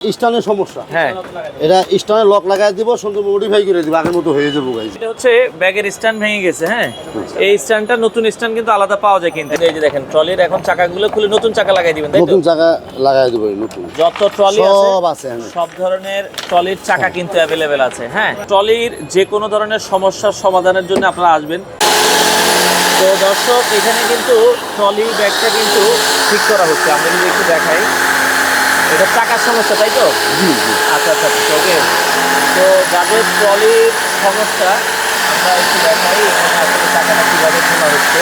স্টানের সমস্যা। হ্যাঁ। এটা স্টানে লক লাগাই দিব সুন্দর মডিফাই করে দিব আগের মতো হয়ে যাব গাইজ এটা হচ্ছে ব্যাগের স্ট্যান্ড ভেঙে গেছে হ্যাঁ? এই স্ট্যান্ডটা নতুন স্ট্যান্ড কিন্তু আলাদা পাওয়া যায় কিন্তু। এই যে দেখেন ট্রলির এখন চাকাগুলো খুলে নতুন চাকা লাগাই দিবেন তাই নতুন জায়গা লাগাই দিব নতুন। যত ট্রলি আছে সব আছে সব ধরনের ট্রলির চাকা কিন্তু অ্যাভেলেবেল আছে হ্যাঁ? ট্রলির যে কোনো ধরনের সমস্যার সমাধানের জন্য আপনারা আসবেন। তো দর্শক এখানে কিন্তু ট্রলি ব্যাগটা কিন্তু ঠিক করা হচ্ছে। আমরা যদি একটু দেখাই। এটা টাকার সমস্যা তাই তো? জি জি। আচ্ছা আচ্ছা আচ্ছা ওকে। তো যাদের ট্রলির সমস্যা আমরা একটু দেখাই এখানে আসলে চাকাটা কীভাবে খোলা হচ্ছে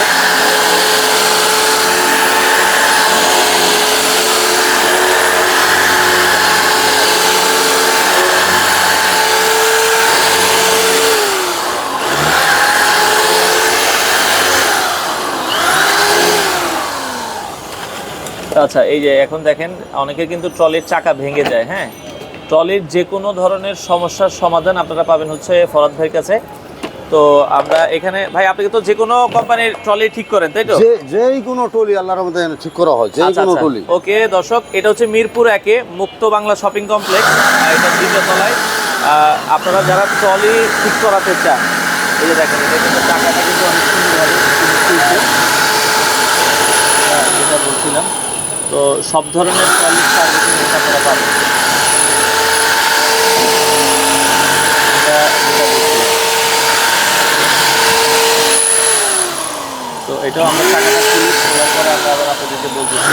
আচ্ছা এই যে এখন দেখেন অনেকে কিন্তু ট্রলির চাকা ভেঙে যায় হ্যাঁ? ট্রলির যে কোনো ধরনের সমস্যার সমাধান আপনারা পাবেন হচ্ছে ফরাদ ভাইয়ের কাছে। তো আমরা এখানে ভাই আপনি তো যে কোনো কোম্পানির ট্রলি ঠিক করেন তাই তো? যে যেই কোনো টলি আল্লাহর মধ্যে ঠিক করা হয় আচ্ছা কোনো আচ্ছা। টলি ওকে দর্শক এটা হচ্ছে মিরপুর একে মুক্ত বাংলা শপিং কমপ্লেক্স এটা দ্বিতীয় তলায়। আপনারা যারা ট্রলি ঠিক করাতে চান এই যে দেখেন এটা কিন্তু টাকাটা কিন্তু অনেক সুন্দরভাবে তুলছে হ্যাঁ, যেটা বলছিলাম তো সব ধরনের সার্ভিসিং আপনারা পাবেন। তো এটাও আমরা টাকাটা খুলি খোলার পরে আমরা আবার আপনাদেরকে বলতেছি।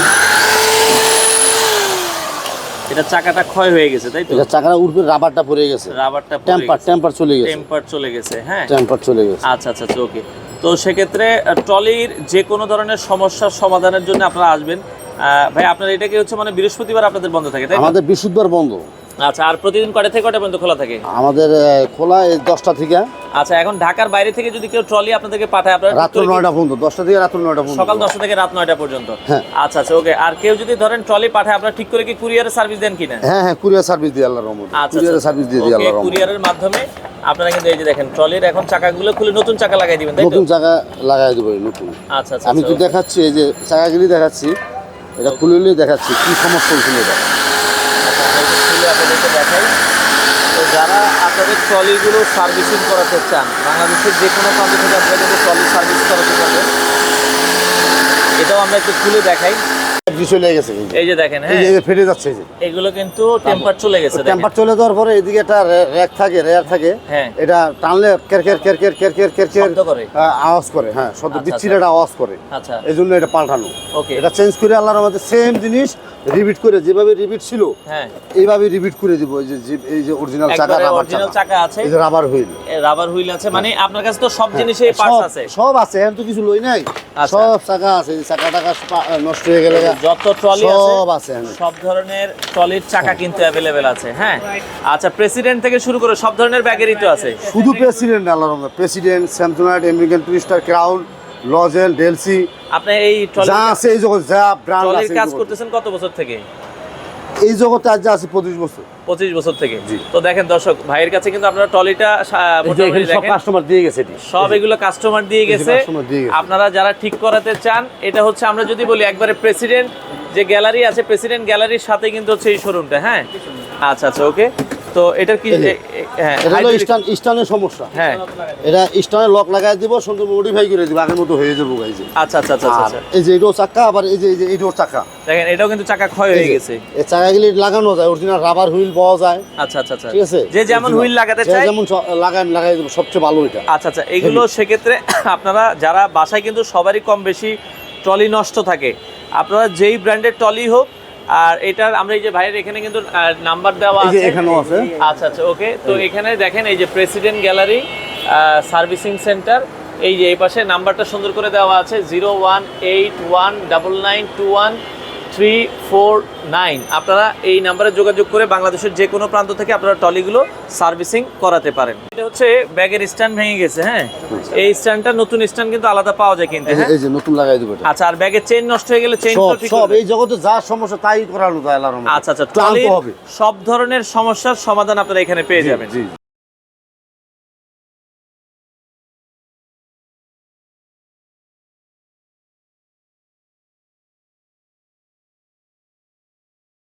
এটা চাকাটা ক্ষয় হয়ে গেছে তাই তো? এটা চাকাটা উঠবে রাবারটা পড়ে গেছে। রাবারটা টেম্পার টেম্পার চলে গেছে। টেম্পার চলে গেছে হ্যাঁ। টেম্পার চলে গেছে। আচ্ছা আচ্ছা আচ্ছা ওকে। তো সেক্ষেত্রে ট্রলির যে কোনো ধরনের সমস্যার সমাধানের জন্য আপনারা আসবেন। ভাই আপনার এটা কি হচ্ছে মানে বৃহস্পতিবার আপনাদের বন্ধ থাকে তাই আমাদের বিশুদ্ধবার বন্ধ। আচ্ছা আর প্রতিদিন কটা থেকে কটা পর্যন্ত খোলা থাকে? আমাদের খোলা এই দশটা থেকে। আচ্ছা এখন ঢাকার বাইরে থেকে যদি কেউ ট্রলি আপনাদেরকে পাঠায় আপনারা রাত্র নয়টা পর্যন্ত দশটা থেকে রাত্র নয়টা পর্যন্ত। সকাল দশটা থেকে রাত নয়টা পর্যন্ত? হ্যাঁ। আচ্ছা আচ্ছা ওকে আর কেউ যদি ধরেন ট্রলি পাঠায় আপনারা ঠিক করে কি কুরিয়ারের সার্ভিস দেন কিনা? হ্যাঁ হ্যাঁ কুরিয়ার সার্ভিস দিয়ে আল্লাহর রহমতে। আচ্ছা কুরিয়ারের সার্ভিস দিয়ে দিই আল্লাহর রহমতে। কুরিয়ারের মাধ্যমে আপনারা কিন্তু এই যে দেখেন ট্রলির এখন চাকাগুলো খুলে নতুন চাকা লাগাই দিবেন তাই তো? নতুন চাকা লাগাই দেবো নতুন। আচ্ছা আচ্ছা আমি তো আচ্ছা, দেখাচ্ছি এই যে চাকাগুলি দেখাচ্ছি। এটা খুলে দেখাচ্ছি, কি সমস্যা হয়েছিল এটা। আপনাদেরকে তো যারা আপনাদের ট্রলিগুলো সার্ভিসিং করাতে চান, বাংলাদেশের যে কোনো প্রান্ত থেকে আপনারা ট্রলি সার্ভিস করাতে পারবেন। এটাও আমরা একটু খুলে দেখাই। চলে গেছে। এই যে। দেখেন হ্যাঁ এই যে ফেটে যাচ্ছে এই যে। এগুলো কিন্তু টেম্পার চলে গেছে টেম্পার চলে যাওয়ার পরে এদিকে একটা র্যাক থাকে রেয়ার থাকে। হ্যাঁ। এটা টানলে কের কের কের কের কের কের কের কের শব্দ করে। আহ, আওয়াজ করে হ্যাঁ শব্দ আচ্ছা, আচ্ছা। আওয়াজ করে। আচ্ছা। এই জন্য এটা পাল্টানো। ওকে এটা চেঞ্জ করে আল্লাহর আমাদের সেম জিনিস রিপিট করে যেভাবে রিপিট ছিল হ্যাঁ। এইভাবে রিপিট করে দিব। এই যে এই যে অরিজিনাল চাকা রাবার অরিজিনাল চাকা। আছে। এই যে রাবার হুইল রাবার হুইল আছে মানে আপনার কাছে তো সব জিনিসেই পার্টস আছে। সব আছে এখন তো কিছু লই নাই। আচ্ছা। সব চাকা আছে চাকা টাকা নষ্ট হয়ে গেলে যত ট্রলি আছে সব আছে সব ধরনের ট্রলির চাকা কিন্তু অ্যাভেলেবেল আছে হ্যাঁ। আচ্ছা প্রেসিডেন্ট থেকে শুরু করে সব ধরনের ব্যাগেরই তো আছে। শুধু প্রেসিডেন্ট আল্লাহর রহমতে। President Samsonite American Tourister Crown Lojel Delsey আপনি এই যা আছে এই জগৎ যা ব্র্যান্ড আছে কাজ করতেছেন কত বছর থেকে? এই জগতে আজ আছে পঁচিশ বছর। পঁচিশ বছর থেকে? তো দেখেন দর্শক ভাইয়ের কাছে কিন্তু আপনারা ট্রলিটা সব কাস্টমার দিয়ে গেছে সব এগুলো কাস্টমার দিয়ে গেছে। আপনারা যারা ঠিক করাতে চান এটা হচ্ছে আমরা যদি বলি একবারে প্রেসিডেন্ট যে গ্যালারি আছে প্রেসিডেন্ট গ্যালারির সাথে কিন্তু হচ্ছে এই শোরুমটা হ্যাঁ? আচ্ছা আচ্ছা ওকে তো এটার কি হ্যাঁ এটা হলো স্টান স্টানের সমস্যা। হ্যাঁ। এটা স্টানে লক লাগাই দিব সুন্দর মডিফাই করে দিব আগের মতো হয়ে যাব গাই যে। আচ্ছা আচ্ছা আচ্ছা আচ্ছা এই যে এটাও চাকা আবার এই যে এই যে এটাও চাকা। দেখেন এটাও কিন্তু চাকা ক্ষয় হয়ে গেছে। এই চাকাগুলি লাগানো যায় অরিজিনাল রাবার হুইল পাওয়া যায়। আচ্ছা আচ্ছা আচ্ছা। ঠিক আছে? যে যেমন হুইল লাগাতে চায় যেমন লাগাই লাগাই দেবো সবচেয়ে ভালো এটা। আচ্ছা আচ্ছা এগুলো সেক্ষেত্রে আপনারা যারা বাসায় কিন্তু সবারই কম বেশি ট্রলি নষ্ট থাকে আপনারা যেই ব্র্যান্ডের ট্রলি হোক আর এটার আমরা এই যে ভাইয়ের এখানে কিন্তু নাম্বার দেওয়া আছে। এখানেও আছে। আচ্ছা আচ্ছা ওকে তো এখানে দেখেন এই যে প্রেসিডেন্ট গ্যালারি সার্ভিসিং সেন্টার এই যে এই পাশে নাম্বারটা সুন্দর করে দেওয়া আছে zero one eight one double nine two one three four nine আপনারা এই নাম্বারে যোগাযোগ করে বাংলাদেশের যে কোনো প্রান্ত থেকে আপনারা টলিগুলো সার্ভিসিং করাতে পারেন। এটা হচ্ছে ব্যাগের স্ট্যান্ড ভেঙে গেছে হ্যাঁ? এই স্ট্যান্ডটা নতুন স্ট্যান্ড কিন্তু আলাদা পাওয়া যায় কিন্তু এই যে- হ্যাঁ? এই যে নতুন লাগাই দেবো আচ্ছা আর ব্যাগের চেইন নষ্ট হয়ে গেলে চেইন সব ঠিক সব এই জগতে যা সমস্যা তাই করানো যায় আল্লাহর। আচ্ছা আচ্ছা হবে। সব ধরনের সমস্যার সমাধান আপনারা এখানে পেয়ে যাবেন। জি।